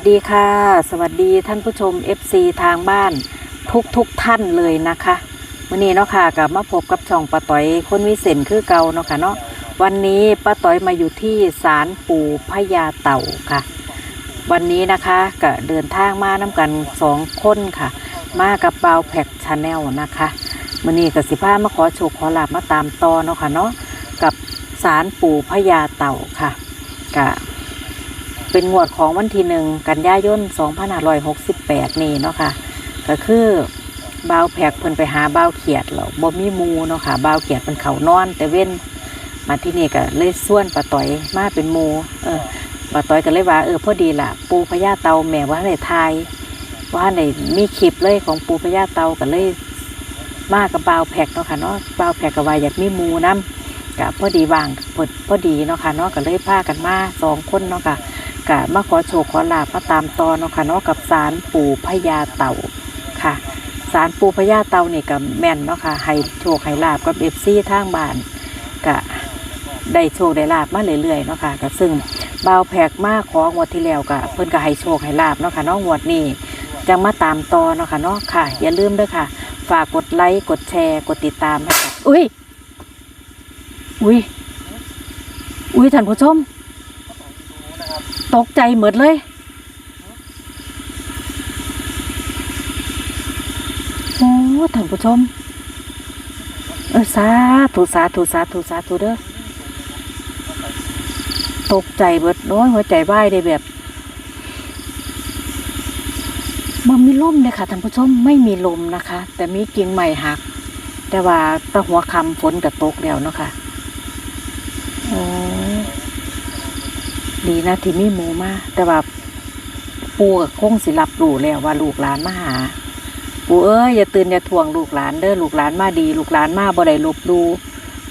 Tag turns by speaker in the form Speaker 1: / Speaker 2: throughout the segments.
Speaker 1: สวัสดีค่ะ สวัสดีท่านผู้ชม FC ทางบ้านทุกทุกท่านเลยนะคะวันนี้เนาะค่ะกับมาพบกับช่องป้าต้อยคนวิเศษคือเก่าเนาะค่ะเนาะวันนี้ป้าต้อยมาอยู่ที่ศาลปู่พญาเต่าค่ะ วันนี้นะคะก็เดินทางมาน้ากันสองคนค่ะ มากับเบาแพ็กชาแนลนะคะวันนี้กับสิพามาขอโชคขอลาบมาตามต่อเนาะค่ะเนาะกับศาลปู่พญาเต่าค่ะกะ เป็นงวดของวันที่หนึ่งกันยายน2568 นี่เนาะค่ะ ก็คือบ่าวแผกเพิ่นไปหาบ่าวเขียดแล้วบ่มีมูเนาะค่ะบ่าวเขียดเพิ่นเขานอน แต่เว้นมาที่นี่ก็เลยส่วนป้าต้อยมาเป็นมูเออป้าต้อยก็เลยว่าเออพอดีล่ะ ปูพญาเตาแม่ว่าในไทยว่าในมีคลิปเลยของปูพญาเตาก็เลยมากับบ่าวแผกเนาะค่ะเนาะบ่าวแผกก็ว่าอยากมีมูนํก็พอดีว่างพอพอดีเนาะค่ะเนาะก็เลยพากันมาสองคนเนาะค่ะ กะมาขอโชคขอลาบมาตามตอนเนาะค่ะเนาะกับสารปู่พญาเต่าค่ะสารปู่พญาเต่านี่กับแม่นเนาะค่ะให้โชคให้ลาบกับเอฟซีทางบ้านกะได้โชคได้ลาบมาเรื่อยๆเนาะค่ะก็ซึ่งบ่าวแผกมาของวดที่แล้วกะเพิ่นก็ให้โชคให้ลาบเนาะค่ะนาะงวดนี้จังมาตามตอนเนาะค่ะเนาะค่ะ อย่าลืมด้อค่ะ ฝากกดไลค์กดแชร์กดติดตามให้กับอุ้ยอุ้ยอุ้ยท่านผู้ชม ตกใจหมดเลย โอ้ท่านผู้ชม เออสาธุสาธุสาธุสาธุเด้อ ตกใจเบิดโอ้ยหัวใจวายได้แบบมันมีลมเลยค่ะท่านผู้ชมไม่มีลมนะคะ แต่มีกิ่งใหม่หัก แต่ว่าตะหัวคำฝนกับตกแล้วเนาะค่ะโอ้ ดีนะที่มีหมูมาแต่ว่าปูกับคงสิรับรู้แล้วว่าลูกหลานมาหา ปูเอ้ยอย่าตื่นอย่าทวงลูกหลานเด้อลูกหลานมาดี ลูกหลานมาบ่ได้ลบหลู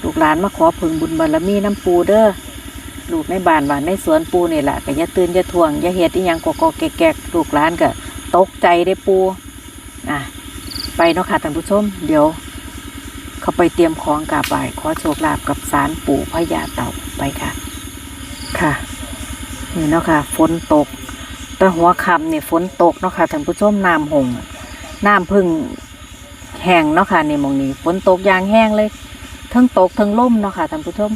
Speaker 1: ลูกหลานมาขอพึงบุญบารมีน้ำปูเด้อลูกในบ้านบ้านในสวนปูนี่แหละก็อย่าตื่นอย่าทวงอย่าเฮ็ดอีหยังกอกแกกๆลูกหลานก็ตกใจได้ปูอะไปเนาะค่ะท่านผู้ชม เดี๋ยว เขาไปเตรียมของกราบไหว้ขอโชคลาภกับสารปู่พญาเต่าไปค่ะ ค่ะ นี่เนาะค่ะฝนตกแต่หัวค่ำเนี่ยฝนตกเนาะค่ะท่านผู้ชมน้ำหงน้ำพึ่งแห้งเนาะค่ะในมองนี้ฝนตกอยางแห้งเลยทั้งตกทั้งล่มเนาะค่ะท่านผู้ชม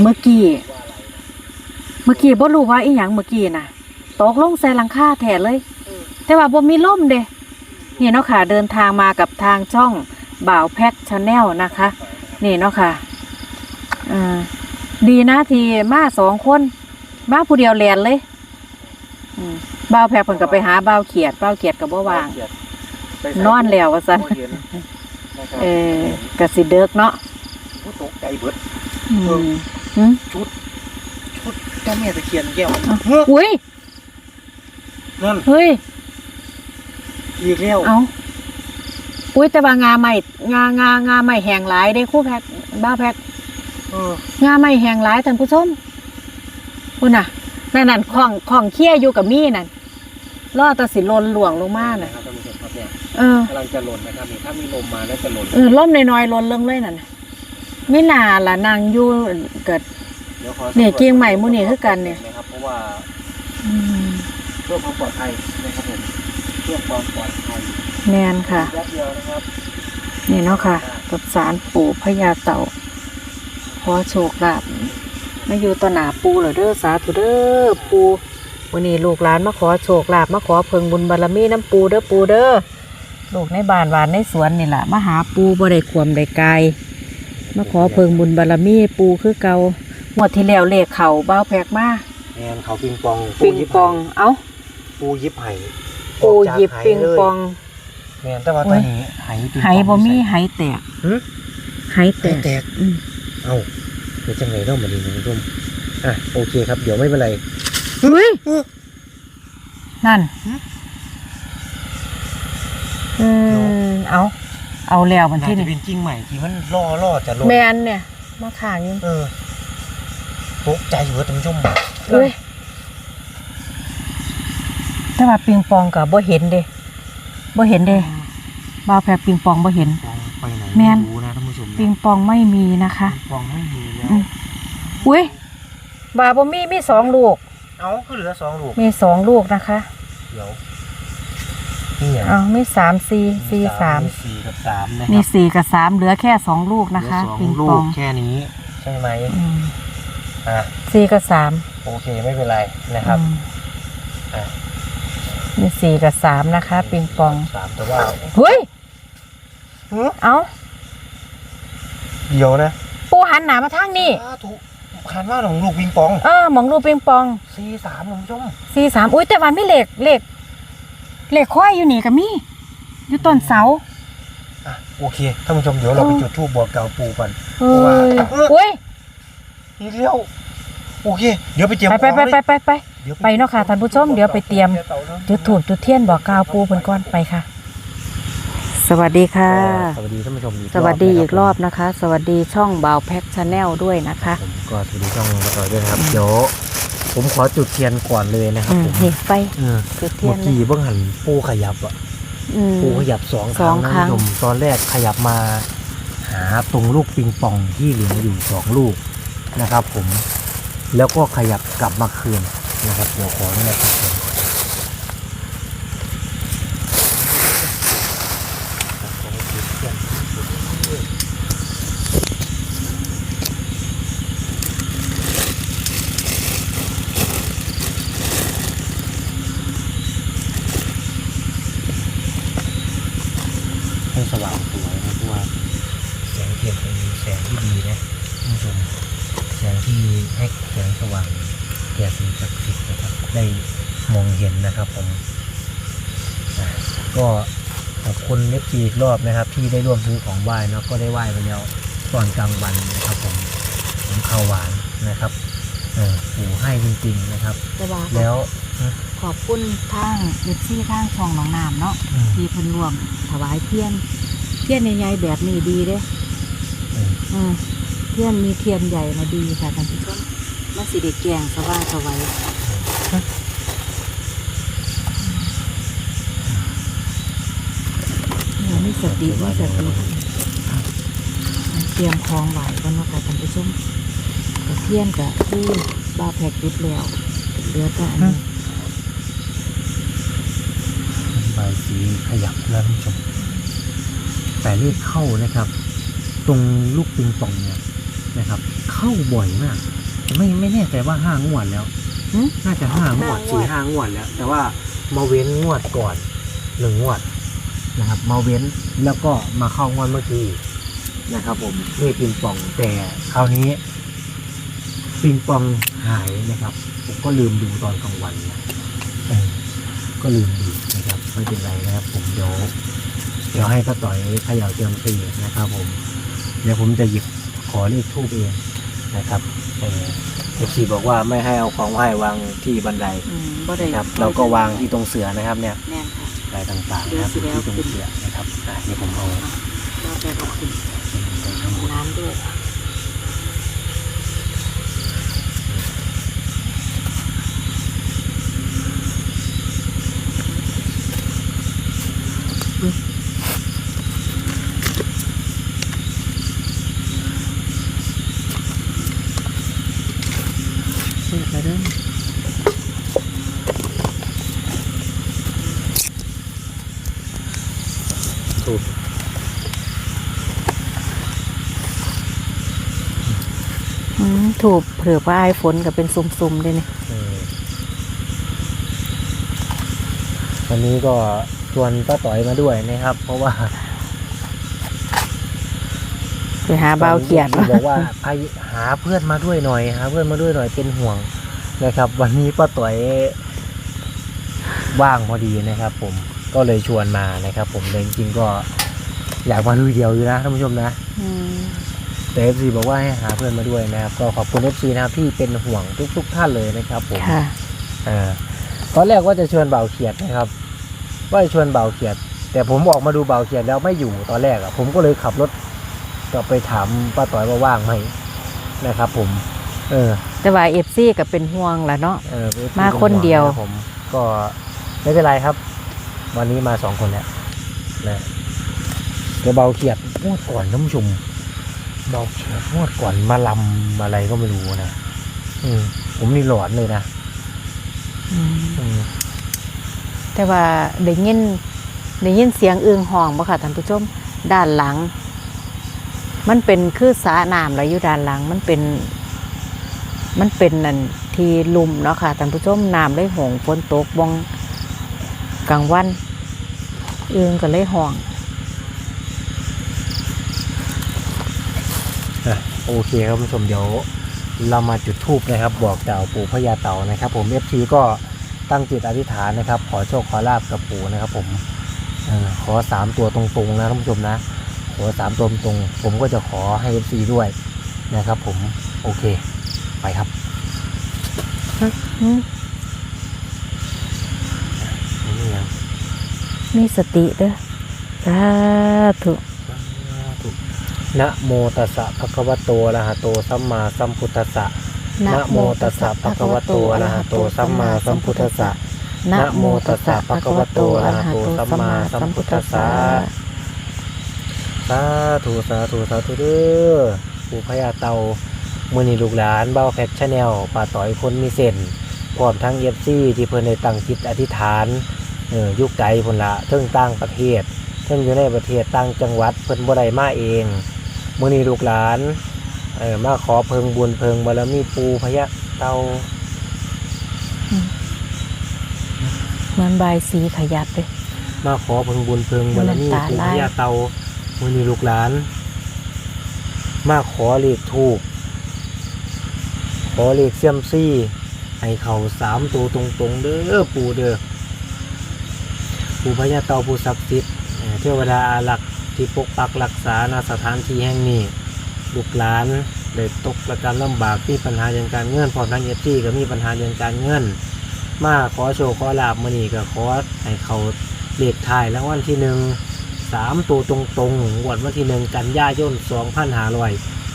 Speaker 1: เมื่อกี้ เมื่อกี้บ่รู้ว่าอีหยังเมื่อกี้น่ะตกลงใส่หลังคาแทนเลย แต่ว่าบ่มีล่มเด้นี่เนาะค่ะ เดินทางมากับทางช่องบ่าวแพ็กชาแนลนะคะ นี่เนาะค่ะ อ่าดีนะที่มาสองคน มาผู้เดียวแลนเลยอืมบ่าวแพรเพิ่นก็ไปหาบ่าวเขียดบ่าวเขียดก็บ่ว่างนอนแล้วว่าซั่นเออกะสิเดิกเนาะ
Speaker 2: ผู้ตกใจเบิด
Speaker 1: อืมหืม
Speaker 2: ชุดเจ้าแม่ตะเคียนแก้ว
Speaker 1: อุ้ย
Speaker 2: นั่น
Speaker 1: เฮ้ย
Speaker 2: อีกแล้ว
Speaker 1: เอาอุ้ยแต่ว่างาใหม่งางางาใหม่แห้งหลายเด้ครู่แพ็กบ่าวแพ็ก
Speaker 2: เอองา
Speaker 1: ใหม่แห้งหลายท่านผู้ชมพุ่นน่ะนั่นนั่นของของเคี้ยอยู่กับมี่นั่นล่อแตะสิลนหลวงลงมาน่ะ
Speaker 2: ครับท่านผู้ชมครับเนี่ย
Speaker 1: เออ
Speaker 2: กำลังจะหล่นนะครับนี่ถ้ามีลมมาแล้วจะหล่น
Speaker 1: เออล่มน้อยๆลนลงเลยนั่นน่ะไม่น่าล่ะนางอยู่เกิด
Speaker 2: เดี๋ยวขอ
Speaker 1: เนี่ยเกียงใหม่หมู่นี่คือกันเนี่ย
Speaker 2: นะครับเพราะว่า
Speaker 1: อืม
Speaker 2: เพื่อความปลอดภัยนะครับผมเพื่อความปลอดภัย
Speaker 1: แมนค่ะ
Speaker 2: แป๊บเดียวนะครับ
Speaker 1: นี่เนาะค่ะกับสารปู่พญาเต่า ขอโชคลาภมาอยู่ต่อหน้าปูเหรอเด้อสาธุเด้อปูวันนี้ลูกหลานมาขอโชคลาภมาขอเพิงบุญบารมีน้ำปูเด้อปูเด้อลูกในบ้านหวานในสวนนี่แหละมาหาปูบ่ได้ความได้ไกลมาขอเพิงบุญบารมีปูคือเก่าหมดที่แล้วเลขเขาเบ้าแพกมา
Speaker 2: แอนเขาปิงปอง
Speaker 1: ปิงปองเอ้า
Speaker 2: ปูยิบไห่
Speaker 1: ปูหยิบปิงปอง
Speaker 2: แมนแต่ว่าตอนนี้ไหปิงปอง
Speaker 1: ไหบ่มีไหแตก
Speaker 2: หึ
Speaker 1: ไหแต
Speaker 2: ไห
Speaker 1: ก
Speaker 2: แตก
Speaker 1: อืม
Speaker 2: เอ้าเดี๋ยวจังไงเนาะมันนี่คุณผู้ชมอะโอเคครับ เดี๋ยวไม่เป็นไร
Speaker 1: เฮ้ยนั่นอืมเอา เอาแล้วมัน
Speaker 2: น่า
Speaker 1: ที่
Speaker 2: จะ
Speaker 1: นี่
Speaker 2: เป็นจริงใหม่ที่มันล่อล่อจะหล่น
Speaker 1: แมนเนี่ย มาขางอยู่
Speaker 2: เออตกใจอยู่ว่าท่านผู้ชม
Speaker 1: เฮ้ยแต่ว่าปิงปองกับบ่เห็นเด้บ่เห็นเด้บ่าวแพรปิงปองบ่เห็น
Speaker 2: ปองไปไหน
Speaker 1: แม่น
Speaker 2: รู้นะท่านผู้ชมนะ
Speaker 1: ปิงปองไม่มีนะคะ
Speaker 2: ปิงปองไม่มีแล้ว
Speaker 1: อืมอุ้ยบาบ่มีมีสองลูก
Speaker 2: เอาก็เหลือสองลูก
Speaker 1: มีสองลูกนะคะ
Speaker 2: เดี๋ยวนี่อย่าง
Speaker 1: เอามีสามสี่สี่สาม
Speaker 2: สี่กับสามนะค
Speaker 1: มี
Speaker 2: รับ
Speaker 1: สี่กับสามเหลือแค่สองลูกนะคะ
Speaker 2: เหลือสอง
Speaker 1: ปิง
Speaker 2: ลู
Speaker 1: ปอกง
Speaker 2: แค่นี้ใช่ไหม
Speaker 1: อืม
Speaker 2: อะ
Speaker 1: สี่กับสาม
Speaker 2: โอเคไม่เป็นไรนะครับ
Speaker 1: อืม
Speaker 2: อะ
Speaker 1: มีสี่กับสามนะคะ ปิงปอง
Speaker 2: สามแต่ว่า
Speaker 1: เฮ้ย
Speaker 2: หือ
Speaker 1: เอา
Speaker 2: เดี๋ยวนะ
Speaker 1: ปูหันหนามาทางนี้
Speaker 2: อ้าถูกคันว่าของลูกวิงปอง
Speaker 1: เออหมองลูกปิงปอง
Speaker 2: สี่สามคุณผู้ชม
Speaker 1: สี่สามอุ้ยแต่ว่ามีเหล็กเหล็กเหล็กควายอยู่นี่กับมีอยู่ต้นเสา
Speaker 2: อะโอเคท่านผู้ชมเดี๋ยวเราไปจุดทูบบอกเกล่าวปูก่อน
Speaker 1: เฮ้ย
Speaker 2: เพราะว่า
Speaker 1: อุ้ย
Speaker 2: นี่เดียวโอเค เดี๋ยวไปเตรียม
Speaker 1: ไปไปไป
Speaker 2: ของ
Speaker 1: ไป
Speaker 2: เลย
Speaker 1: ไปไป
Speaker 2: ดี๋ยว
Speaker 1: ไปเนาะค่ะท่านผู้ชมเดี๋ยวไปเตรียม จุดถูกจุดเทียนบอกกล่าวปูเพิ่นก่อนไปค่ะ สวัสดีค่ะ
Speaker 2: สวัสดีท่านผู้ชมอีก
Speaker 1: สวัสดีอีกรอบ
Speaker 2: นะ
Speaker 1: นะคะ สวัสดีช่องบาวแพ็กชาแนลด้วยนะคะ
Speaker 2: ผมก็สวัสดีช่องมาต่อด้วยนะครับเดี๋ยวผมขอจุดเทียนก่อนเลยนะครั
Speaker 1: อื
Speaker 2: บ
Speaker 1: ม
Speaker 2: ผม
Speaker 1: นี่ไฟ
Speaker 2: เออ
Speaker 1: จุดเที
Speaker 2: เมื่
Speaker 1: ย
Speaker 2: อน
Speaker 1: เลย
Speaker 2: กี้เบื้องหันปูขยับอะ
Speaker 1: อืม
Speaker 2: ปูขยับสองค
Speaker 1: สอ
Speaker 2: รั้ง
Speaker 1: ง
Speaker 2: นะ
Speaker 1: ครั้
Speaker 2: ท่าน
Speaker 1: ง
Speaker 2: ผู้ชมตอนแรกขยับมาหาตรงลูกปิงปองที่เหลืออยู่สองลูกนะครับ ผมแล้วก็ขยับกลับมาคืนนะครับเดี๋ยวขออนุญาตจุดเทียนก่อนให้สว่างสวยนะเพราะว่าแสงเทียนเป็นแสงที่ดีนะท่านผู้ชมแสงที่ให้แสงสว่างแก่สิ่งศักดิ์สิทธิ์นะครับ ได้มองเห็นนะครับผมอะก็ขอบคุณเอฟซีอีกรอบนะครับ ที่ได้ร่วมซื้อของไหว้เนาะก็ได้ไหว้ไปแล้วตอนกลางวันนะครับผมผมข้าวหวานนะครับเออปู่ให้จริงๆนะครับ
Speaker 1: แต่ว่า
Speaker 2: แล้ว
Speaker 1: ขอบคุณทางเอฟซีทางช่องหนองน้ำเนาะ
Speaker 2: อืม
Speaker 1: ที่เพิ่นรวมถวายเทียน เทียนใหญ่ๆแบบนี้ดีเด้
Speaker 2: อืม
Speaker 1: อืมเทียนมีเทียนใหญ่มาดีค่ะท่านผู้ชมมันสิได้แกงสว่าสวัยเนี่ย มีสติมีสติเตรียมของไหวกันเนาะค่ะท่านผู้ชมกระเทียนกับที่บาแพกยุดแล้วเหลือแต่อันนี้
Speaker 2: ใบายสีขยับแล้วท่านผู้ชมแต่เลขเข้านะครับ ตรงลูกปิงปองเนี่ยนะครับ เข้าบ่อยมาก ไม่ไม่แน่ใจว่าห้างวดแล้ว
Speaker 1: หึ
Speaker 2: น่าจะห้างวด
Speaker 1: ห้างวด
Speaker 2: สี่ห้างวดแล้ว แต่ว่ามาเว้นงวดก่อนหนึ่งงวดนะครับ มาเว้นแล้วก็มาเข้างวดเมื่อกี้นะครับ ผมนี่ปิงปองแต่คราวนี้ปิงปองหายนะครับ ผมก็ลืมดูตอนกลางวันนะเออก็ลืมดูนะครับไม่เป็นไรนะครับ ผมเดี๋ยวเดี๋ยวให้ป้าต่อยเขย่าเตรียมตีนะครับ ผม เดี๋ยวผมจะหยิบขอเลขทูบเองนะครับเอ ฟซีบอกว่าไม่ให้เอาของไหว้วางที่บันได
Speaker 1: อืมบ่ได้
Speaker 2: นะครับ เราก็วางที่ตรงเสือนะครับเนี่ย
Speaker 1: แน่นค่ะ
Speaker 2: อะไรต่างๆนะครับ
Speaker 1: เดี๋ยวสิ
Speaker 2: ที่ตรง
Speaker 1: แล้ว
Speaker 2: เสือนะครับอะเดี๋ยวผมเอา
Speaker 1: เราจะขอบคุณ
Speaker 2: ไปทั้งหมด
Speaker 1: น้ำด้วยเปิดแล้วเด้อ
Speaker 2: ทูบ
Speaker 1: อืม ถูกเผื่อว่าไอ้ฝนก็เป็นซุ่มๆด้วยนี่
Speaker 2: เออวันนี้ก็ชวนป้าต่อยมาด้วยนะครับ เพราะว่า
Speaker 1: ไปหาเบาวเขียน
Speaker 2: ที่บอกว่าไปหาเพื่อนมาด้วยหน่อยหาเพื่อนมาด้วยหน่อยเป็นห่วงนะครับ วันนี้ป้าต่อยว่างพอดีนะครับ ผมก็เลยชวนมานะครับ ผมเลยจริงๆก็อยากมาลุยเดียวอยู่นะท่านผู้ชมนะ
Speaker 1: อืม
Speaker 2: แต่เอฟซีบอกว่าให้หาเพื่อนมาด้วยนะครับ ก็ขอบคุณเอฟซีนะครับที่เป็นห่วงทุก ๆท่านเลยนะครับผม
Speaker 1: ค่ะ
Speaker 2: อ่าตอนแรกว่าจะชวนเบาเขียดนะครับ ว่าจะชวนเบาเขียด แต่ผมออกมาดูเบาเขียดแล้วไม่อยู่ตอนแรกอะผมก็เลยขับรถกลับไปถามป้าต่อยว่าว่างไหมนะครับ ผม เออ
Speaker 1: แต่ว่าเอฟซีก็เป็นห่วงล่ะเนาะ
Speaker 2: เออ FC
Speaker 1: มาคนเดียว
Speaker 2: ป็ห่งะผมก็ไม่เป็นไรครับ วันนี้มาสองคนแล้วนะเดี๋ยวเบาเขียดงวดก่อนท่านผู้ชม เบาแขกงวดก่อนมาลำอะไรก็ไม่รู้นะอืมผมนี่หลอนเลยนะ
Speaker 1: อืม
Speaker 2: อืม
Speaker 1: แต่ว่าได้ยินได้ยินเสียงอึงห้องบ่ค่ะท่านผู้ชมด้านหลัง มันเป็นคือสระน้ำไหลอยู่ด้านหลัง มันเป็น มันเป็นนั่นที่ลุ่มเนาะค่ะท่านผู้ชมน้ำเลยหงฝนตกบองกลางวันอึงก็เลยห้อง
Speaker 2: อะ โอเคครับคุณผู้ชมเดี๋ยวเรามาจุดทูบนะครับ บอกเจ้าปู่พญาเต่านะครับ ผมเอฟทีก็ตั้งจิตอธิษฐานนะครับ ขอโชคขอลาบกับปู่นะครับ ผมเออขอสามตัวตรงๆนะท่านผู้ชมนะขอสามตัวตรงๆผมก็จะขอให้เอฟซีด้วยนะครับ ผมโอเคไปครับ
Speaker 1: อืม
Speaker 2: นี่ยัง
Speaker 1: มีสติเด้อสาธุ
Speaker 2: นะโมตัสสะภะคะวะโตอะระหะโตสัมมาสัมพุทธัสสะนะโมตัสสะภะคะวะโตอะระหะโตสัมมาสัมพุทธัสสะ
Speaker 1: นะโมตัสสะภะคะวะโตอะระหะโตสัมมาสัมพุทธัสสะ
Speaker 2: สาธุสาธุสาธุเด้อปู่พญาเตามือนีลูกหลานเบ้าแพทชแนลป่าต่อยคนมีเส้นพร้อมทั้งเอฟซีที่เพิ่นได้ตั้งจิตอธิษฐานเอออยุคไกลพุ่นละเทิงต่างประเทศเทิงอยู่ในประเทศต่างจังหวัดเพิ่นบ่ได้มาเอง มือนีลูกหลานเออมาขอเพิงบุญเพิงบารมีปู่พญาเตา
Speaker 1: เหมือนบายสีขยับเลย
Speaker 2: มาขอเพิงบุญเพิงบารมี
Speaker 1: น้ำตา
Speaker 2: ปู่
Speaker 1: ไหล
Speaker 2: พญาเตามือนีลูกหลาน มาขอเลขทูก ขอเลขเซียมซี่ให้เขาสามตัวตรงๆเด้อปู่เด้อปู่พญาเตาปู่ศักดิ์สิทธิ์เอ่อเทวดาอารักษ์ ที่ปกปักรักษาณสถานที่แห่งนี้ลูกหลานได้ตกประการลำบากมีปัญหาเรื่องการเงินพร้อมทั้งเอฟซีก็มีปัญหาเรื่องการเงิน มาขอโชว์ขอลาบมือนี้ก็ขอให้เขาเลขท้ายแล้ววันที่หนึ่งสามตัวตรงๆงวดวันที่หนึ่งกันยายนสองพันห้าร้อย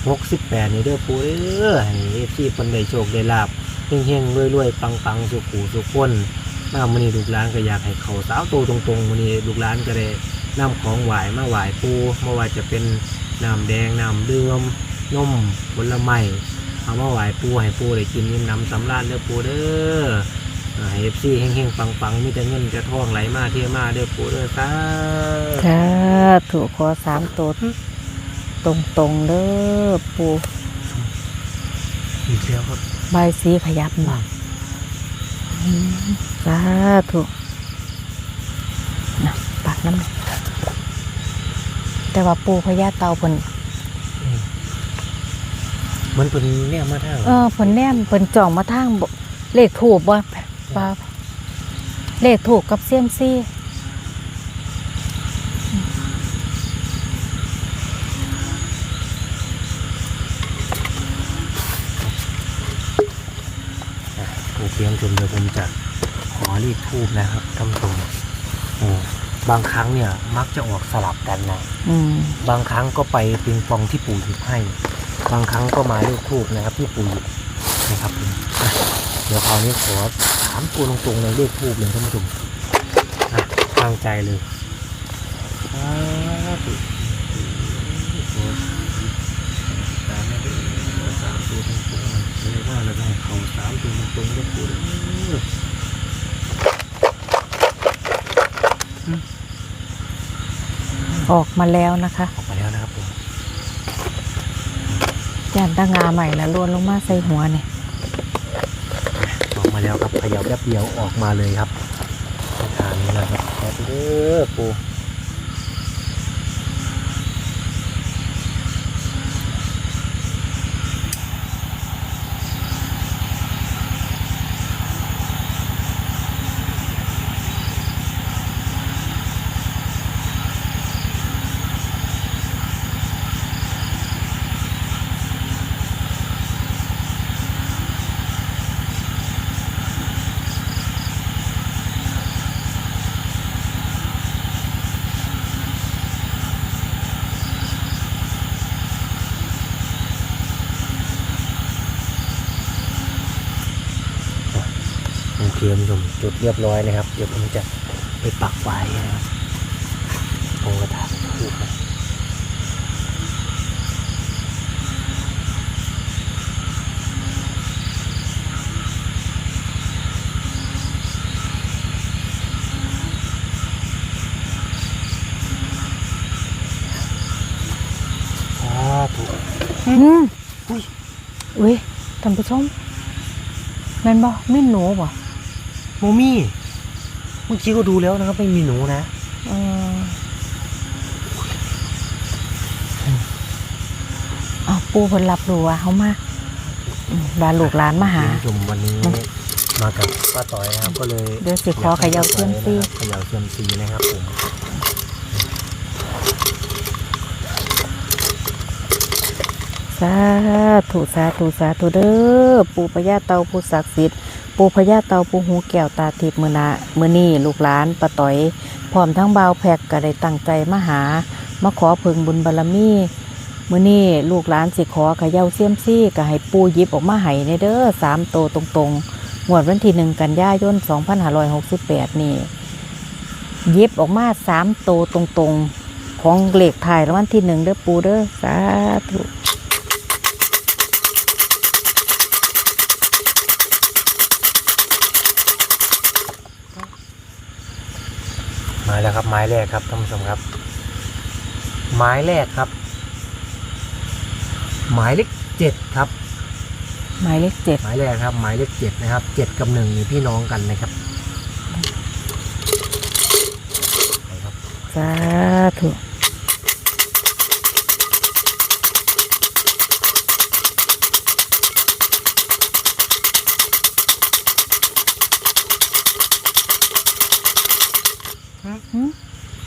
Speaker 2: หกสิบแปดนี่เด้อปูเด้อให้เอฟซีเพิ่นได้โชคได้ลาบเฮงๆรวยๆปังๆสุขูสุขคนมามือนี้ลูกหลานก็อยากให้เขาสาวตัวตรงๆมือนี้ลูกหลานก็ได้ นำของไหวมาไหวปูมาไหวจะเป็นน้ำแดงน้ำเดือมนมผลไม้เอามาไหวปูให้ปูได้กินยิ้มน้ำสำราญเด้อปูเด้อเอฟซีเฮงๆปังๆมีแต่เงินกระท่องไหลมาเที่ยวมาเด้อปู่เด้อซ่า
Speaker 1: สาธุขอสามตัวตรงตรงๆเด้อปู
Speaker 2: อีกแล้วครับ
Speaker 1: บายสีขยับมาอืมสาธุนะปากน้ำ แต่ว่าปูพญาเตาเพิ่น
Speaker 2: มันเป็นเนี่ยมาทาง
Speaker 1: เออเพิ่นแนมเพิ่นจ่องมาทางบ่เลขถูกบ่ปลาเลขถูกกับเซียมซี่
Speaker 2: โอเคท่านผู้ชมเดี๋ยวผมจะขอรีดทูบนะครับท่านผู้ชมโอ้ บางครั้งเนี่ยมักจะออกสลับกันนะ
Speaker 1: อืม
Speaker 2: บางครั้งก็ไปปิงปองที่ปู่หยิบให้ บางครั้งก็มาเลขทูบนะครับที่ปู่หยิบนะครับผมอะเดี๋ยวคราวนี้ขอถามตัวตรงๆในเลขทูบเลยท่านผู้ชมอะตั้งใจเลยสาธุข อสามนะสามตัวตรงๆเลยว่าเราได้เขาสามตัวตรงๆได้ปู่เด้อ
Speaker 1: ออกมาแล้วนะคะ
Speaker 2: ออกมาแล้วนะครับผม
Speaker 1: ย่านตางาใหม่แล้วล้วนลงมาใส่หัวเนี่ย
Speaker 2: ออกมาแล้วครับเขยับแป๊บเดียวออกมาเลยครับทางนี้นะครับขอเด้อปู จุดเรียบร้อยนะครับ เดี๋ยวผมจะไปปักไว้นะครับโอ้กหะถางทูบน
Speaker 1: อืม
Speaker 2: อุ้ย
Speaker 1: อุ้ยท่านผู้ชมแม่นบ่ไม่หนูบ่
Speaker 2: โมมี่เมื่อกี้ก็ดูแล้วนะครับ ไม่มีหนูนะ
Speaker 1: เออเอาปูเพิ่นรับรู้ว่าเฮามาอืมว่าลูกหลานมาหา
Speaker 2: คุณผู้ชมวันนี้มากับป้าต่อยนะครับ ก็เลย
Speaker 1: เดี๋ยวสิขอเขย่าเซียมซี่
Speaker 2: เขย่าเซียมซีนะครับผม
Speaker 1: สาธุสาธุสาธุเด้อปู่พญาเตาผู้ศักดิ์สิทธิ์ ปูพญาเตาผู้หูแก้วตาทิพมือนามือนี่ลูกหลานปะต่อย พร้อมทั้งบ่าวแพกก็ได้ตั้งใจมาหา มาขอเพึงบุญบารมีมือนี่ลูกหลานสิขอเขย่าเสียมซี่ก็ให้ปูยิบออกมาให้ในเด้อสามโตตรงๆงวดวันที่หนึ่งกันยายน2568 นี่ยิบออกมาสามโตตรงๆ ของเหลขถ่ายรางวัลที่หนึ่งเด้อปูเด้อสาธุ
Speaker 2: มาแล้วครับไม้แรกครับท่านผู้ชมครับ ไม้แรกครับ หมายเลขเจ็ดครับ
Speaker 1: หมายเลขเจ็ด
Speaker 2: หมายแรกครับ หมายเลขเจ็ดนะครับเจ็ดกับหนึ่งนี่พี่น้องกันนะครับไปครับ
Speaker 1: สาธุ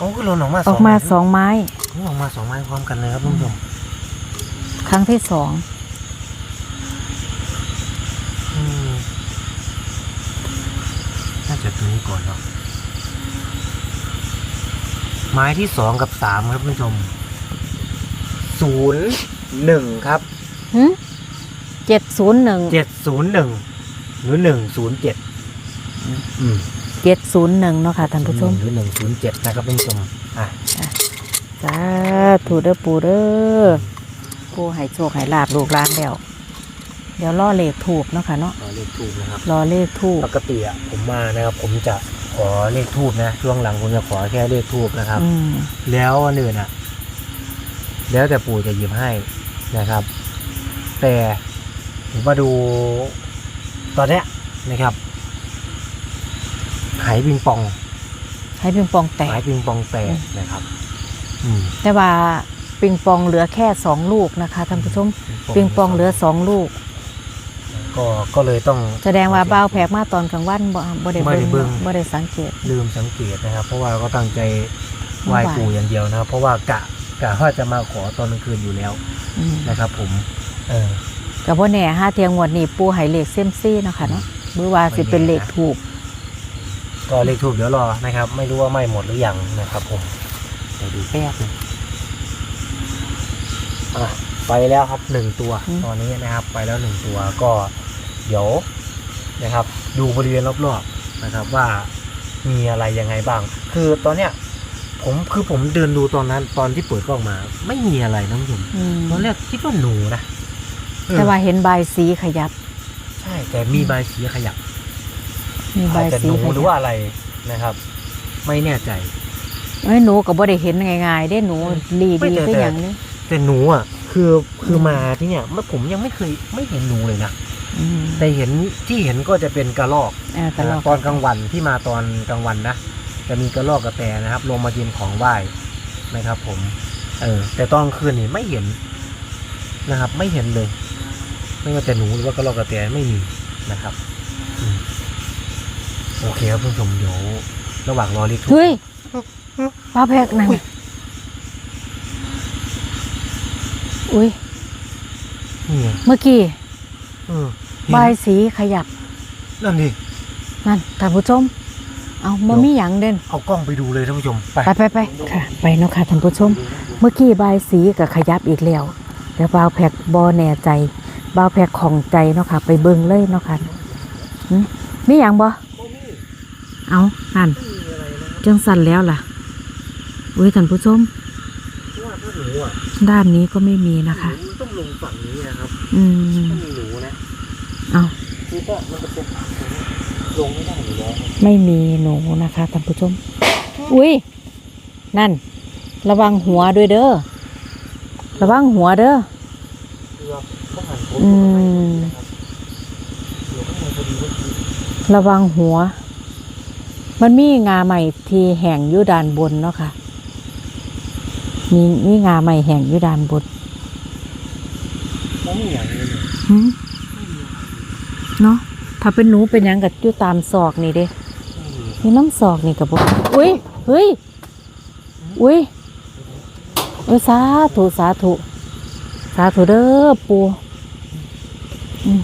Speaker 2: โอ้ก็หล่นออกมา
Speaker 1: ออกมาสองไม้
Speaker 2: หล่นออกมาสองไม้พร้อมกันเลยครับท่านผู้ชม
Speaker 1: ครั้งที่สอง
Speaker 2: อืมน่าจะตัวนี้ก่อนเนาะไม้ที่สองกับสามครับท่านผู้ชมศูนย์หนึ่งครับ
Speaker 1: เจ็ดศูนย์หนึ่ง
Speaker 2: เจ็ดศูนย์หนึ่งหรือหนึ่งศูนย์เจ็ดอืม
Speaker 1: เจ็ดศูนย์หนึ่งเนาะค่ะท่านผู้ชม
Speaker 2: หรือหนึ่งศูนย์เจ็ดนะครับท่านผู้ชมอะ
Speaker 1: สาธุเด้อปูเด้อปูให้โชคให้ลาบลูกหลานแล้วเดี๋ยวล่อเลขถูกเนาะค่ะเนาะ
Speaker 2: รอเลขทูบนะครับ
Speaker 1: รอเลขถูก
Speaker 2: ปกติอะผมมานะครับ ผมจะขอเลขทูบนะช่วงหลังผมจะขอแค่เลขทูบนะครับ
Speaker 1: อืม
Speaker 2: แล้วอันอื่นอะแล้วแต่ปู่จะหยิบให้นะครับ แต่ผมมาดูตอนเนี้ยนะครับหายปิงปอง
Speaker 1: ให้ปิงปองแต
Speaker 2: หาย
Speaker 1: ก
Speaker 2: ปิงปองแตก
Speaker 1: อืม
Speaker 2: นะครับอืม
Speaker 1: แต่ว่าปิงปองเหลือแค่สองลูกนะคะท่านผู้ชมปิงปองเหลือสองลูก
Speaker 2: ก็ก็เลยต้อง
Speaker 1: แสดงว่าบ้าวแพกมาตอนกลางวันบ่บ่ได้
Speaker 2: ไม่ได้เบิ่
Speaker 1: เบิ่
Speaker 2: ง
Speaker 1: งบ่ได้สังเกต
Speaker 2: ลืมสังเกตนะครับ เพราะว่าก็ตั้งใจไหว้
Speaker 1: ไหว้
Speaker 2: ปู่อย่างเดียวนะครับ เพราะว่ากะกะว่าจะมาขอตอนกลางคืนอยู่แล้ว
Speaker 1: อืม
Speaker 2: นะครับ ผม เออ
Speaker 1: กับว่าแหน่ห้าเทียงงวดนี้ปูให้เลขเซยมซี่เนาะค่ะเนาะหรือว่าสิเป็นเลขถูก
Speaker 2: ก็เลขทูบเดี๋ยวรอนะครับ ไม่รู้ว่าไหม่หมดหรือยังนะครับผมเดี๋ยวดูแป๊บหนึงอะไปแล้วครับหนึ่งตัว
Speaker 1: อืม
Speaker 2: ตอนนี้นะครับ ไปแล้วหนึ่งตัวก็เดี๋ยวนะครับ ดูบริเวณรอบๆนะครับ ว่ามีอะไรยังไงบ้าง คือตอนเนี้ยผมคือผมเดินดูตอนนั้น ตอนที่เปิดกล้องมา ไม่มีอะไรน้องหนุ่ม
Speaker 1: อืม
Speaker 2: ตอนแรกคิดว่าหนูนะ
Speaker 1: แต่ว่าเห็นใบายสีขยับ
Speaker 2: ใช่แต่มีใบสีขยับ
Speaker 1: มีใบา
Speaker 2: อาจ
Speaker 1: ย
Speaker 2: จะ
Speaker 1: สี
Speaker 2: หนู
Speaker 1: ข
Speaker 2: หรือ
Speaker 1: ยับ
Speaker 2: ว่าอะไรนะครับ ไม่แน่ใจ
Speaker 1: เอ้ยหนูก็บ่ได้เห็นง่ายๆได้หนูลี
Speaker 2: ไม่
Speaker 1: ดี
Speaker 2: แต่
Speaker 1: คือ
Speaker 2: แต่
Speaker 1: อย่างนี้
Speaker 2: แต่หนูอะคือคือมาที่เนี่ยเมื่อผมยังไม่เคยไม่เห็นหนูเลยนะ
Speaker 1: อืม
Speaker 2: แต่เห็นที่เห็นก็จะเป็นกระรอก
Speaker 1: อ่าตลอด
Speaker 2: ตอนกลางวันที่มาตอนกลางวันนะจะมีกระรอกกระแตนะครับ ลงมากินของไหว้นะครับ ผม เออ แต่ตอนกลางคืนนี่ไม่เห็นนะครับ ไม่เห็นเลย ไม่ว่าจะหนูหรือว่ากระรอกกระแตไม่มีนะครับอืม โอเคครับผู้ชมเดี๋ยวระหว่างรอรีทุก
Speaker 1: เฮ้ยป้าแพกนั่นอุ้ย
Speaker 2: นี่ไง
Speaker 1: เมื่อกี้
Speaker 2: เออเห็น
Speaker 1: ใบายสีขยับ
Speaker 2: นั่นดิ
Speaker 1: นั่นท่านผู้ชม เอาบ่มีหยังเด่น
Speaker 2: เอากล้องไปดูเลยท่านผู้ชมไป
Speaker 1: ไปไปไปค่ะ ไปเนาะค่ะท่านผู้ชม เมื่อกี้ใบายสีกับขยับอีกแล้วแต่บ่าวแพกบอแน่ใจบ่าวแพกของใจเนาะค่ะ ไปเบิ่งเลยเนาะค่ะหึมีหยังบ่ เอานั่นจังสั่นแล้วล่ะอุ้ยท่านผู้ชม
Speaker 2: ว่าถ้าหนูอะ
Speaker 1: ด้านนี้ก็ไม่มีนะคะ
Speaker 2: หนูต้องลงฝั่งนี้นะครับ
Speaker 1: อืม
Speaker 2: ถ้ามีหนูนะ
Speaker 1: เอา
Speaker 2: คือก็มันจะเป็นลงไม่ได้อยู่แล้ว
Speaker 1: ไม่มีหนูนะคะท่านผู้ชม อุ้ยนั่น ระวังหัวด้วยเด้อระวังหัวเด้อ
Speaker 2: รพวกมันโค้
Speaker 1: อื
Speaker 2: ง
Speaker 1: ม
Speaker 2: นะครับอยู่ข้างในพอดีเมื่อกี้
Speaker 1: ระวังหัว มันมีงาใหม่ที่แห่งอยู่ด้านบนเนาะค่ะ มีมีงาใหม่แห่งอยู่ด้านบน
Speaker 2: ไม่มีอย่างนี้เลย
Speaker 1: หืมเนาะถ้าเป็นหนูเป็นหยังกับอยู่ตามศอกนี่เด้
Speaker 2: ไม่มี
Speaker 1: นี่น้ำศอกนี่กับบอกอุ้ยเฮ้ยอุ้ยเอ้ยสาธุสาธุสาธุเด้อปูอืม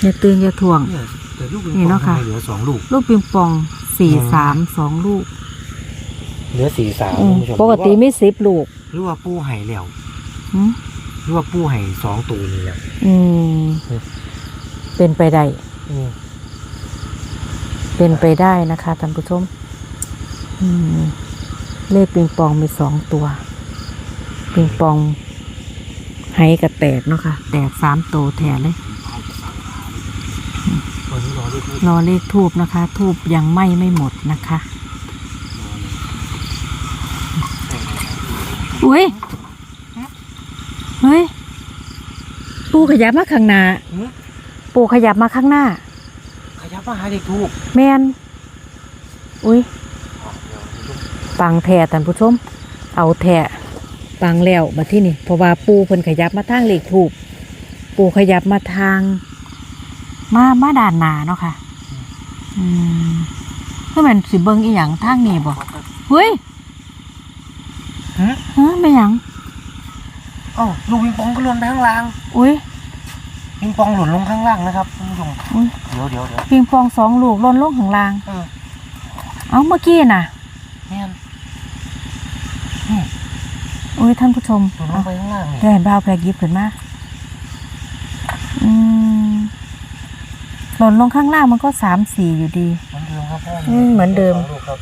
Speaker 1: อย่าตื่นอย่าถ่วง
Speaker 2: เนี่ยแต่ลูกปิง
Speaker 1: นี่
Speaker 2: ปอง
Speaker 1: เนาะค่ะ
Speaker 2: ทำไมเหลือสองลูก
Speaker 1: ลูกปิงปองสี่สามสองลูก
Speaker 2: เหลือสี่สาม
Speaker 1: อืม
Speaker 2: คุณผู้ชม
Speaker 1: ปกติไม่สิบลูก
Speaker 2: หรือว่าปูไห่แล้ว
Speaker 1: หืม
Speaker 2: หรือว่าปูไห่สองตัวนี่แหละ
Speaker 1: อืมเป็นไปได้
Speaker 2: อืม
Speaker 1: เป็นไปได้นะคะท่านผู้ชมอืมเลขปิงปองมีสองตัว ปิงปองไห้กับแตกเนาะค่ะ แตกสามโตวแถเลย
Speaker 2: วันนี้ รอด้วยพูด
Speaker 1: รอเลขทูบนะคะ ทูบยังไหม้ไม่หมดนะคะอุ้ยเฮ้ย ปูขยับมาข้างหน้า
Speaker 2: หืม
Speaker 1: ปูขยับมาข้างหน้า
Speaker 2: ขยับมาหาเด็กทูบ
Speaker 1: แมนอุ้ยปังแท่ท่านผู้ชม เอาแท่ปังแล้วมาที่นี่เพราะว่าปูเพิ่นขยับมาทางเลขถูกปูขยับมาทาง มามาด่านหนาเนาะค่ะอืมเพื่อมันสิเบิงอีหยังทางนี้บ่เฮ้ย
Speaker 2: ฮะ
Speaker 1: ฮะไม่หยัง
Speaker 2: เอ้าลูกปิงปองก็หล่นไปข้างล่าง
Speaker 1: อุ้ย
Speaker 2: ปิงปองหล่นลงข้างล่างนะครับคุณผู้ชม
Speaker 1: อุ้ย
Speaker 2: เดี๋ยวเดี๋ยวเดี๋ยว
Speaker 1: ปิงปองสองลูกหล่นลงข้างล่าง
Speaker 2: เออ
Speaker 1: เอ้าเมื่อกี้น่ะ
Speaker 2: เนี่ย
Speaker 1: อุ้ยท่านผู้ชม
Speaker 2: หล่นล
Speaker 1: เอา
Speaker 2: งไปข้างล่างนี่
Speaker 1: เดี๋ยวให้บ่าวแพรยิบขึ้นมาอืม หล่นลงข้างล่างมันก็สามสี่อยู่ดี
Speaker 2: เหมือนเดิมครับพ่อ
Speaker 1: อืมเหมือนเดิม
Speaker 2: สงลูกครับ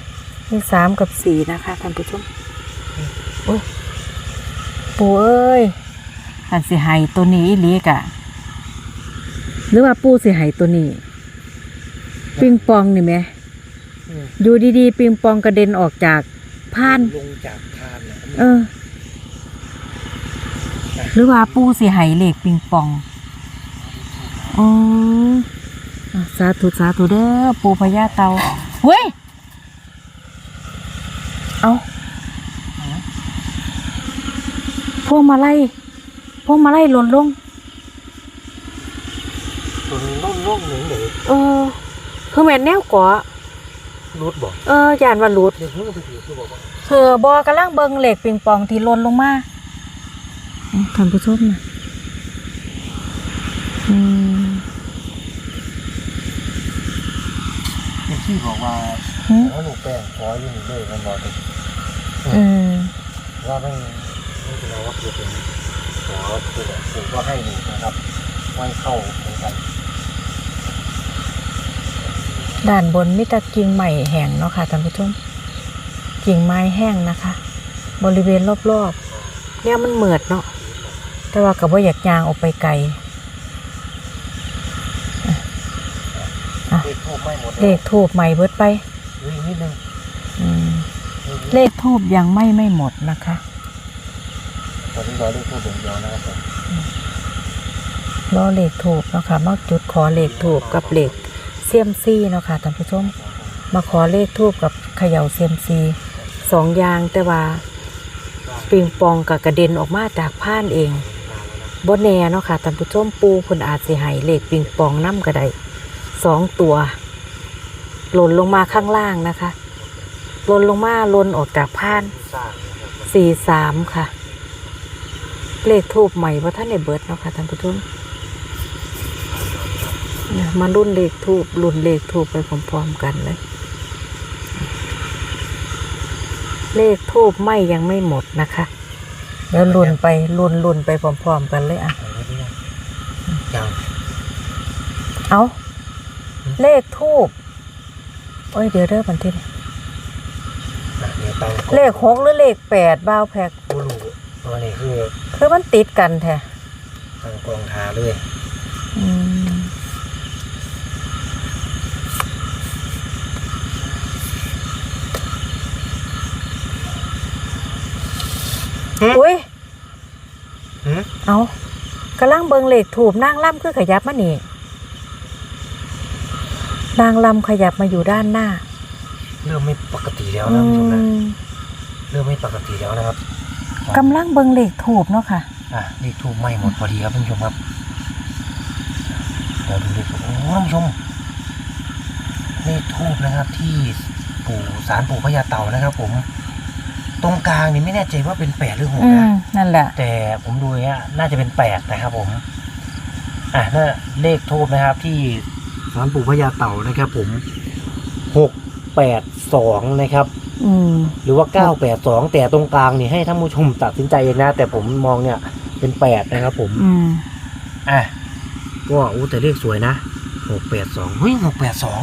Speaker 1: มีสามกับสี่นะคะท่านผู้ชมโอ้ยปูเอ้ยอันสิใหายตัวนี้อีหลีกะ หรือว่าปูสิใหายตัวนี้ ปิงปองนี่ไหม
Speaker 2: อืม
Speaker 1: อยู่ดีๆ ปิงปองกระเด็นออกจากพาน
Speaker 2: ลงจากคานเนี่ย
Speaker 1: เออ หรือว่าปูสิใหายเหล็กปิงปอง อ๋ออะ สาธุสาธุเด้อปูพญาเตาเฮ้ย เอาพวงมาไล่พวงมาไล่หล่นลง
Speaker 2: ตัวนี้ล่นล่นหนึ่งเดี๋ยว
Speaker 1: เออคือแม่นแนวก่อ
Speaker 2: รูดบอก
Speaker 1: เออยานว่าหลุด
Speaker 2: เด็กนู้นก็ไปถือคือบอกว่า
Speaker 1: เธอบอกำลังเบิงเหล็กปิงปองที่หล่นลงมาอืมท่านผู้ชมนะอืม
Speaker 2: เด็ก ที่บอกว่า
Speaker 1: หืม
Speaker 2: เขาหนูแป้งขออยู่หนึ่งเลยมันบอกเลย
Speaker 1: อืม
Speaker 2: ว่าไม่ไม่เป็นไรว่าคือเป็นขอคือแบบผมก็ให้หนูนะครับไม่เข้าเหมือนกัน
Speaker 1: ด้านบนมิตรกิ่งใหม่แห้งเนาะค่ะท่านผู้ชมกิ่งไม้แห้งนะคะ บริเวณรอบๆเนี่ยมันเหมือดเนาะแต่ว่ากับว่าอยากยางออกไปไกล
Speaker 2: เด็กทูบไม่หมด
Speaker 1: เลขทูบใหม่เบิดไป
Speaker 2: เหลืออีกนิดนึง
Speaker 1: อืมเลขทูบยังไม่ไม่หมดนะคะ
Speaker 2: ตอนนี้รอเลขทูบอย่างเดียวนะครับผม
Speaker 1: รอเลขทูบเนาะค่ะมาจุดขอเลขทูบกับเลขเซียมซี่เนาะค่ะท่านผู้ชม มาขอเลขทูบกับเขย่าเซียมซีสองอย่างแต่ว่าปิงปองกับกระเด็นออกมาจากผ้านเองบ่แน่เนาะค่ะท่านผู้ชมปูเพิ่นอาจสิให้เลขปิงปองน้ำก็ได้สองตัว หล่นลงมาข้างล่างนะคะหล่นลงมาหล่นออกจากผ้าน
Speaker 2: สร้างนะครับ
Speaker 1: สี่สามค่ะ เลขทูบใหม่ว่าท่านในเบิร์ดเนาะค่ะท่านผู้ชมเนี่ยมารุ่นเลขทูบรุ่นเลขทูบไปพร้อมๆกันเลย เลขทูบไม่ยังไม่หมดนะคะเดี๋ยวรุ่นไปรุ่นรุ่นไปพร้อมๆกันเลยอะ
Speaker 2: ไหนก็ได้ยัง
Speaker 1: เอาเลขทูบ โอ้ยเดี๋ยวเด้อบันทีนี้
Speaker 2: อะเดี๋ยวตัง
Speaker 1: เลขหกหรือเลขแปดบ้าวแพก
Speaker 2: กูรู้ตัวนี้คือ
Speaker 1: คือมันติดกันแท้
Speaker 2: ทางกองทาเลย
Speaker 1: อืมอุ้ย
Speaker 2: หืม
Speaker 1: เอากำลังเบิงเหล็กถูบนางล่ำคือขยับมานี่ นางลำขยับมาอยู่ด้านหน้า
Speaker 2: เริ่มไม่ปกติแล้ว
Speaker 1: อื
Speaker 2: นะคุณผู้ชมนะ
Speaker 1: ม
Speaker 2: เริ่มไม่ปกติแล้วนะครับ
Speaker 1: กำลังเบิงเหล็กถูบเนาะค่ะ
Speaker 2: อะเลขทูบไหม้หมดพอดีครับท่านผู้ชมครับเราดูเลขทูบโอ้ท่านผู้ชมเลขทูบนะครับ ที่ปู่สารปู่พญาเต่านะครับ ผม ตรงกลางนี่ไม่แน่ใจว่าเป็นแปดหรือหก
Speaker 1: อื
Speaker 2: นะ
Speaker 1: มนั่นแหละ
Speaker 2: แต่ผมดูเนี่ยน่าจะเป็นแปดนะครับ ผม อะน่าเลขทูบนะครับ ที่ สารปู่พญาเต่านะครับ ผมหกแปดสองนะครับ
Speaker 1: อืม
Speaker 2: หรือว่าเก้าแปดสองแต่ตรงกลางนี่ให้ท่านผู้ชมตัดสินใจเองนะแต่ผมมองเนี่ย เป็นแปดนะครับ ผม
Speaker 1: อืม
Speaker 2: อะก็อู้แต่เลขสวยนะหกแปดสองเฮ้ยหกแปดสอง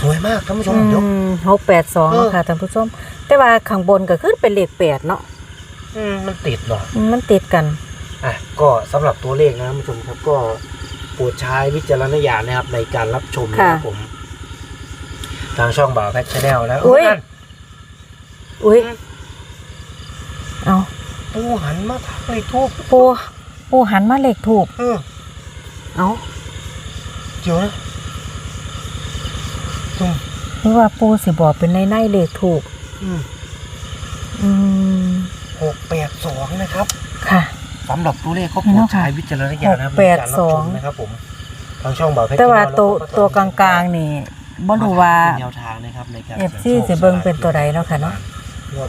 Speaker 2: สวยมากท่านผู้ชมยก
Speaker 1: หกแปดสอง
Speaker 2: เออ
Speaker 1: เนาะค่ะท่านผู้ชม แต่ว่าข้างบนก็ขึ้นเป็นเหล็กแปดเนาะ
Speaker 2: อืมมันติดเหรอ
Speaker 1: อืมมันติดกัน
Speaker 2: อะก็สำหรับตัวเลขนะท่านผู้ชมครับก็ โปรดใช้วิจารณญาณนะครับในการรับชมนะครับ
Speaker 1: ค่ะ
Speaker 2: ผม ทางช่องบ่าวแพทชแนลนะ
Speaker 1: อุ๊ย
Speaker 2: นั่น
Speaker 1: อุ้ยเอา
Speaker 2: ปูหันมาทักเลยทูบ
Speaker 1: ปูปูหันมาเหล็กถูก
Speaker 2: เออ
Speaker 1: เอา
Speaker 2: เกี่ยวนะตุ้ม
Speaker 1: หรือว่าปูสิบอกเป็นในในๆเหล็กถูก
Speaker 2: อืม
Speaker 1: อืม
Speaker 2: หกแปดสองนะครับ
Speaker 1: ค่ะ
Speaker 2: สำหรับตัวเลขเขา
Speaker 1: นี่
Speaker 2: โปร
Speaker 1: เนาะ
Speaker 2: ดใช้
Speaker 1: ค่ะ
Speaker 2: วิจารณญาณนะครับ
Speaker 1: ห
Speaker 2: ใน
Speaker 1: กแปด
Speaker 2: การรับ
Speaker 1: สอ
Speaker 2: ช
Speaker 1: ง
Speaker 2: มนะครับผมทางช่องบ่าวแพท
Speaker 1: แต่ว่า
Speaker 2: ชแนล
Speaker 1: ตัว
Speaker 2: แล้ก็
Speaker 1: ตัวกลางๆนี่บ่รู้ว่า
Speaker 2: เป็นแนวทางนะครับในการ
Speaker 1: เอฟซีสิเบิ่งเป็นตัวใดเนาะค่ะเนาะ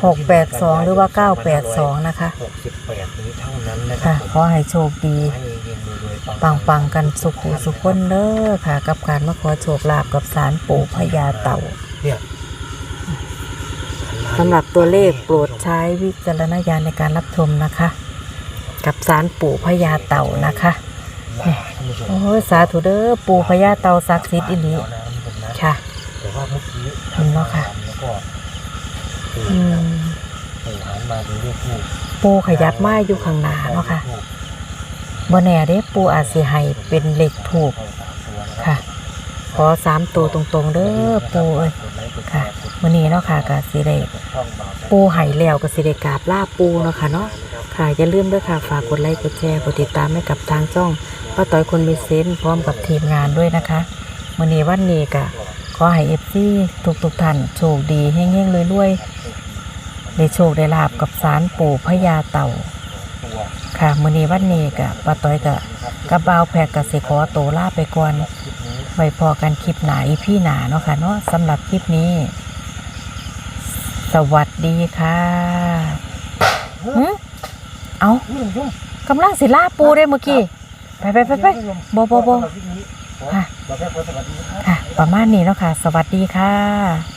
Speaker 1: หกแปดสองหรือว่าเก้าแปดสองนะคะ
Speaker 2: หกสิบแปดนี้เท่านั้นนะครั
Speaker 1: ค่ะ
Speaker 2: ผม
Speaker 1: ขอให้โชคดี
Speaker 2: ให้เฮงๆรวยๆ
Speaker 1: ปังปังๆกันสุขุสุขคนเด้อค่ะ กับการมาขอโชคลาภกับสารปู่พญาเต่า
Speaker 2: เนี่ย
Speaker 1: สำหรับตัวเลขโปรดใช้วิจารณญาณในการรับชมนะคะ กับสารปู่พญาเต่านะคะ
Speaker 2: ว้าวท่านผู้ชม
Speaker 1: โอ้ยสาธุเด้อปู่พญาเต่าศักดิ์สิทธิ์อีหลี
Speaker 2: แล้วนะท่านผู้ชมนะ
Speaker 1: ค่ะ
Speaker 2: แต่ว่าเมื่อกี้
Speaker 1: เห็นแล้วค่ะ
Speaker 2: แล้วก็ปู่
Speaker 1: อืม
Speaker 2: ปู่หันมาดูเลขทูบ
Speaker 1: ปู่ขยับมาอยู่ข้างหน้าเนาะค่ะบ่แน่เด้ปู่อาจสิให้เป็นเลขถูกค่ะ ขอสามตัวตรงๆเด้อปู่เอ้ยค่ะ มื้อนี้เนาะค่ะก็สิได้ปูไห่แล้วก็สิได้กราบลาปูเนาะค่ะเนาะค่ะอย่าลืมด้วยค่ะฝากกดไลค์กดแชร์กดติดตามให้กับทางช่องป้าต้อยคนมีเซนพร้อมกับทีมงานด้วยนะคะมื่อนี้วันนี้ก็ขอให้เอฟซีทุกทุกๆท่านโชคดีเฮงๆรวยๆได้โชคได้ลาบกับสารปู่พญาเต่า ค่ะมื่อนี้วันนี้ก็ป้าต้อยก็กับบ่าแพรกสิขอโตวลาไปก่อนไว้พอกันคลิปหนาอีพี่หนาเนาะค่ะเนาะสำหรับคลิปนี้ สวัสดีค่ะหึเอากำลังสิล่าปูได้เมื่อกี้ ไปไปไปไปบอบอบอค่ะ ค่ะ ประมาณนี้เนาะค่ะ สวัสดีค่ะ